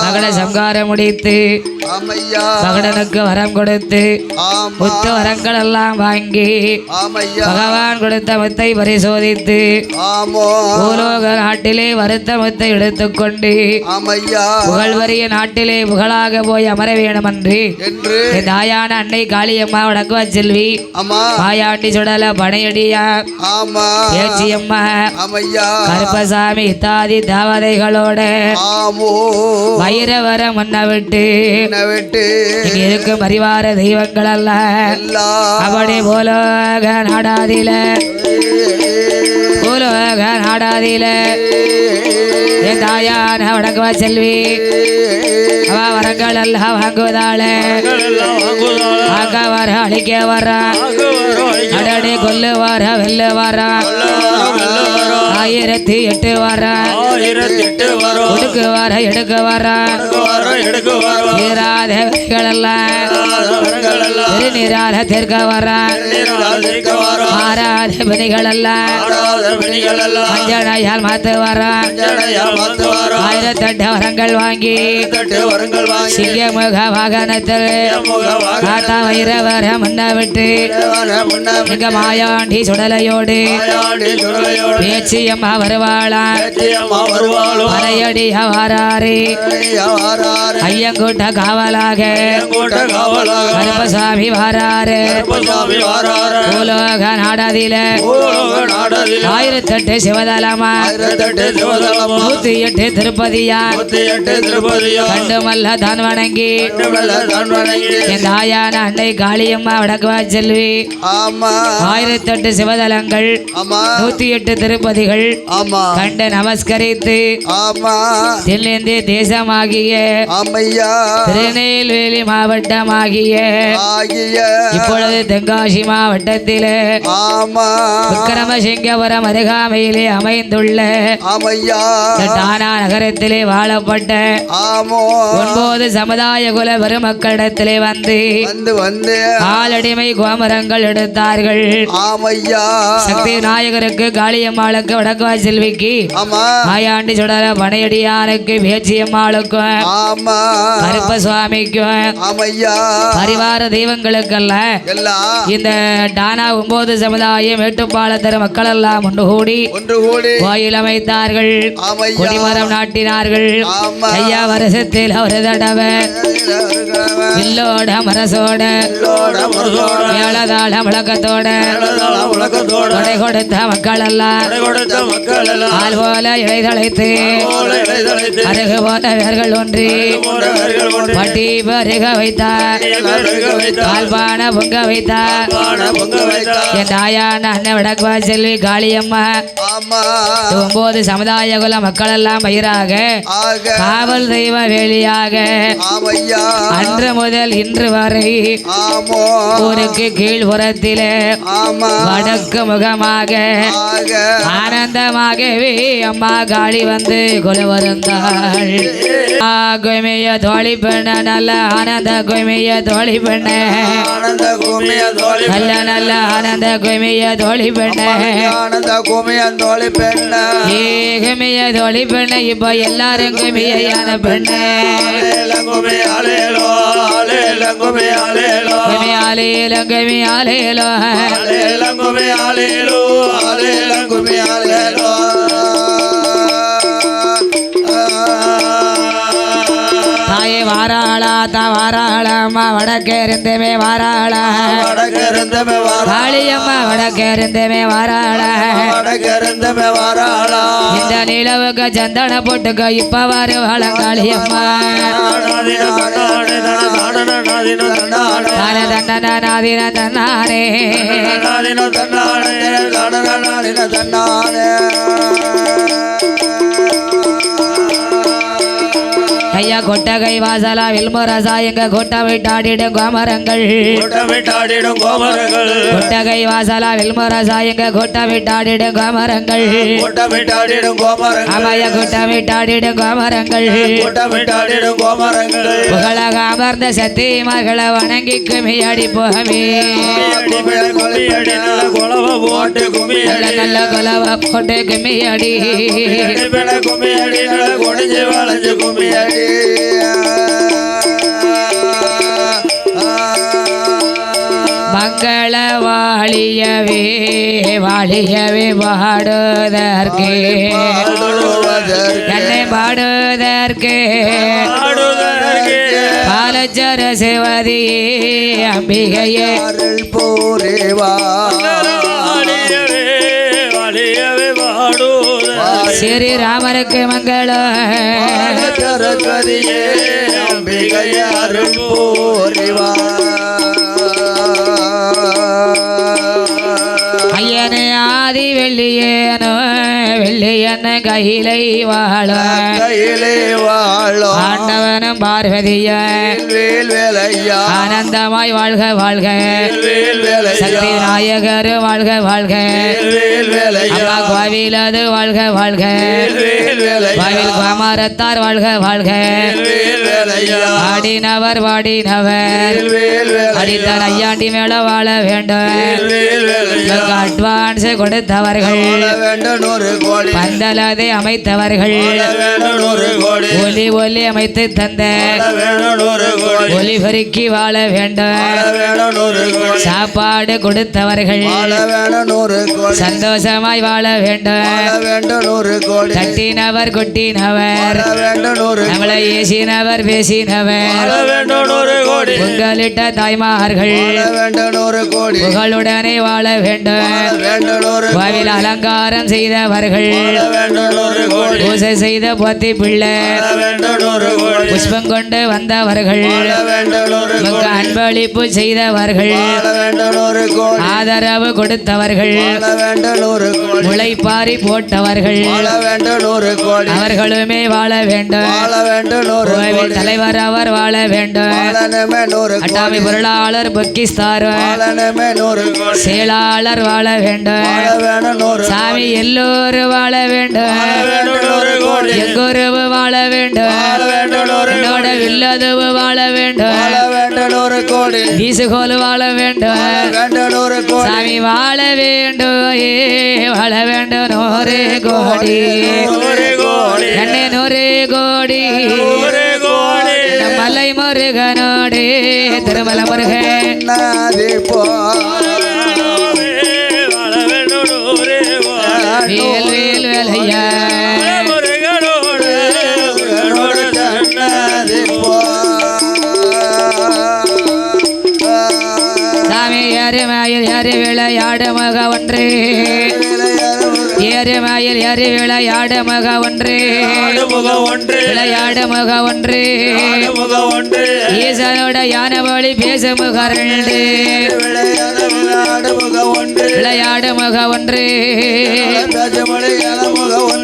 மகனை சம்காரம் முடித்து ஆமையா. மகடனுக்கு வரம் கொடுத்து முத்து வரங்கள் எல்லாம் வாங்கி பகவான் கொடுத்த முத்தை பரிசோதித்து பூலோக நாட்டிலே வருத்த முத்தை எடுத்துக்கொண்டு புகழ்வரிய நாட்டிலே புகழாக போய் அமர வேண்டுமன்று என்று. என் தாயான அன்னை காளியம்மா வடக்குவா செல்வி. மாயாண்டி சுடல பனையடியா. ஆமையா. கருப்பசாமி இத்தாதி தேவதைகளோட வைரவர முன்ன விட்டு. இருக்கும் பரிவார தெய்வங்கள் அல்ல அப்படி போலோக நாடாதில. பூலோக நாடாதில. என் தாயான வடக்குவா செல்வி. அவ வரங்கள் எல்லாம் வாங்குவதால. ஆக்க வர அழிக்க வர அடடி கொல்லு வர வெல்ல வர ஆயிரத்தி எட்டு வர. ஆயிரத்தெட்டு வரும் ஒடுக்கு வர எடுக்க வர. எடுக்க வரும் தீராதேவர்கள் எல்லாம் திருநீரால தெற்க வர நீராஜிக்க வரும் மாறாத வினைகள் எல்லாம் ஆடாத பிணிகள் எல்லாம் மஞ்சளையால் மாத்து வர ஆயிரத்தெட்டு வரங்கள் வாங்கி. வாங்கி சிங்கமுக வாகனத்தில். காத்தா வைரவர முன்ன விட்டு எங்க மாயாண்டி சுடலையோடு. பேச்சியம்மா வருவாளா? நிச்சயமா வருவாளோ மலையடி வாராரு. ஐயங்கூட்ட காவலாக. கருப்பசாமி சாமி வாரார. பூலோக நாடதில. ஆயிரத்தெட்டு சிவதலமா. நூத்தி எட்டு திருப்பதியா எட்டு கண்டுமல்ல தான் வணங்கி என் தாயான அன்னை காளியம்மா வடக்குவா செல்வி. ஆமா. ஆயிரத்தெட்டு சிவதலங்கள். நூத்தி எட்டு திருப்பதிகள். கண்டு நமஸ்கரித்து. ஆமா. தென்னிந்திய தேசமாகிய. திருநெல்வேலி மாவட்டமாகிய. ஆகிய இப்பொழுது தென்காசி மாவட்டத்திலே ஆமா. விக்கிரமசிங்கபுரம் அருகாமையிலே அமைந்துள்ள டானா நகரத்திலே வாழப்பட்ட ஒன்பது சமுதாய குல பெருமக்களிடத்திலே வந்து ஆளடிமை கோமரங்கள் எடுத்தார்கள். சக்தி நாயகருக்கு காளியம்மாளுக்கு வடக்குவா செல்விக்கு ஆமா. மாயாண்டி சுடர பனையடியானுக்கு பேச்சியம்மாளுக்கும் கருப்ப சுவாமிக்கும் பரிவார தெய்வங்களுக்கெல்லாம் எல்லாம் இந்த டானா ஒன்பது சமுதாயம் மேட்டுப்பாளத்தர மக்கள் எல்லாம் ஒன்று கூடி ஒன்று கூடி கோயில் அமைத்தார்கள். கொடிமரம் நாட்டினார்கள். ஐயா வருஷத்தில் ஒரு தடவை. வில்லோட மரசோட. மேளதாள முழக்கத்தோட. கொடை கொடுத்த மக்கள் எல்லாம் ஆள் போல இழைதழைத்து அருகு போல வேர்கள் ஒன்றி. பட்டி பருக வைத்தார். பால்பான பொங்க வைத்தார் என் தாயான அண்ணன் விடக்குவா செல்வி காளியம்மா. ஒன்பது சமுதாய குல மக்கள் எல்லாம் பயிராக காவல் தெய்வ வேலியாக. அன்று முதல் இன்று வரை ஊருக்கு கீழ்புறத்திலே வடக்கு முகமாக ஆனந்தமாகவே அம்மா காளி வந்து கொலை வருந்தாள். ஆ. கொய்மைய தோழி பெண்ண நல்ல ஆனந்த கொய்மைய தோழி பெண்ண ஆனந்த பூமிய தோழி நல்ல நல்ல ஆனந்த கொய்மைய தோழி பெண்ண. ஆனந்த பெண்ண. ஏகமைய தோழி பெண்ண. இப்ப எல்லாரும் கொய்மையான பெண்ண அலேலோ அலேலோ அலேலோ அலேலோ வாராளா. தா வாராளா. அம்மா வடக்கே இருந்தமே வாராளா. காளியம்மா வடக்கே இருந்தமே வாராளா. இந்த நிலவுக்கு சந்தன போட்டுக்க இப்ப வருவாள காளியம்மா தன்னானே. தன்னானே. ஐயா கொட்டகை வாசலா வில்முரசா எங்க கொட்ட விட்டாடிடும் கோமரங்கள். கூட்டமிட்டாடிடும் கோமரங்கள். கொட்டகை வாசலா வில்முரசா எங்க கொட்ட விட்டாடிடும் கோமரங்கள். கூட்டமிட்டாடிடும் கோமரங்கள். அமய கொட்ட விட்டாடிடும் கோமரங்கள். கோமரங்கள். புகழக அமர்ந்த சத்தியமார்களை வணங்கி குமியாடி போகவே. நல்ல குலவ போட்டு நல்ல கும்மியடி நல்ல கொலவ போட்டு குமியாடி நல்ல குடிஞ்சு வளைஞ்சு வாழியவே வாழியவே பாடுவதற்கு என்னை ஆடுதற்கு பாலச்சர சிவதியே அம்பிகையே. பூரேவா பாடுதற்கு. ஸ்ரீராமருக்கு மங்களம் சரஸ்வதியே அம்பிகை அருள் பூரிவா. ஐயனே ஆதி வெள்ளியேனோ வெள்ளியன கையிலை வாழ. கையிலே வாழும் ஆண்டவனும் வேலையா. ஆனந்தமாய் வாழ்க வாழ்க. சக்தி நாயகர் வாழ்க வாழ்க. கோவிலது வாழ்க வாழ்க. கோவில் குமாரத்தார் வாழ்க வாழ்க. வாடினவர் வேலையா. அடித்தார் ஐயாண்டி மேல வாழ வேண்டும். அட்வான்ஸ் கொடுத்தவர்கள். வாழ வேண்டும் நூறு கோடி பந்தலதை அமைத்தவர்கள். ஒலி ஒலி அமைத்து தந்த வாழ வேண்டும் நூறு கோடி. ஒலி பெருக்கி வாழ வேண்டும். சாப்பாடு கொடுத்தவர்கள். சந்தோஷமாய் வாழ வேண்டும். கொட்டினவர் நூறு நம்மளை ஏசினவர் பேசினவர். பொங்கலிட்ட தாய்மார்கள். புகழுடனே வாழ வேண்டும். கோவில் அலங்காரம் செய்தவர்கள். பூசை செய்த போத்தி பிள்ளை. புஷ்பம் கொண்டு வந்தவர்கள் அன்பளிப்பு செய்தவர்கள். ஆதரவு கொடுத்தவர்கள். முளைப்பாரி போட்டவர்கள். அவர்களுமே வாழ வேண்டும். தலைவர் அவர் வாழ வேண்டும். அட்டாமி பொருளாளர் பொக்கிஸ்தார். செயலாளர் வாழ வேண்டும். சாமி எல்லோரும் வாழ வேண்டும். எங்குருவு வாழ வேண்டும். என்னோட வில்லதுவு வாழ வேண்டும். வீசுகோல் வாழ வேண்டும். சாமி வாழ வேண்டும் ஏ வாழ வேண்டும் நூறு கோடி. என்னை நூறு கோடி. மலை முருகனோடு திருமல முருகன். நாதி யாரு மயில் யாரு விளையாடு மக ஒன்று ஏறு மயில் யாரு விளையாடு மக ஒன்று விளையாடு மக ஒன்று ஈசனோட யானை வழி பேச முக ரெண்டு விளையாட விளையாடு முகம் ஒன்று விளையாடு மக ஒன்று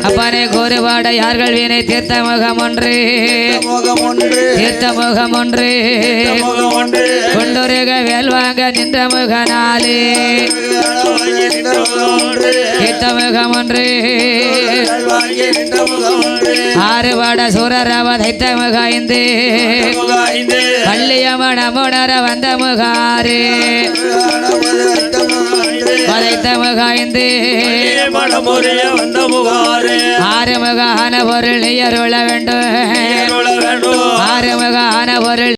அப்பனே கூறுபாட யார்கள் வீணை தீர்த்த முகம் ஒன்று? தீர்த்த முகம் ஒன்று. முகம் கொண்டுருக வேல் வாங்க நின்ற முக நாலு தீர்த்த முகம் ஒன்று. வாங்கி நின்ற முகம் ஒன்று ஆறுபாட சூரரவ தைத்த முக ஐந்து. பள்ளியமன ஐந்து முணர வந்த முகாறு வதைத்த முக ஐந்து மனமுறைய வந்த முகாறு ஆறு முக ஆன பொருள் அருள வேண்டும். வேண்டும் ஆறு முக ஆன பொருள்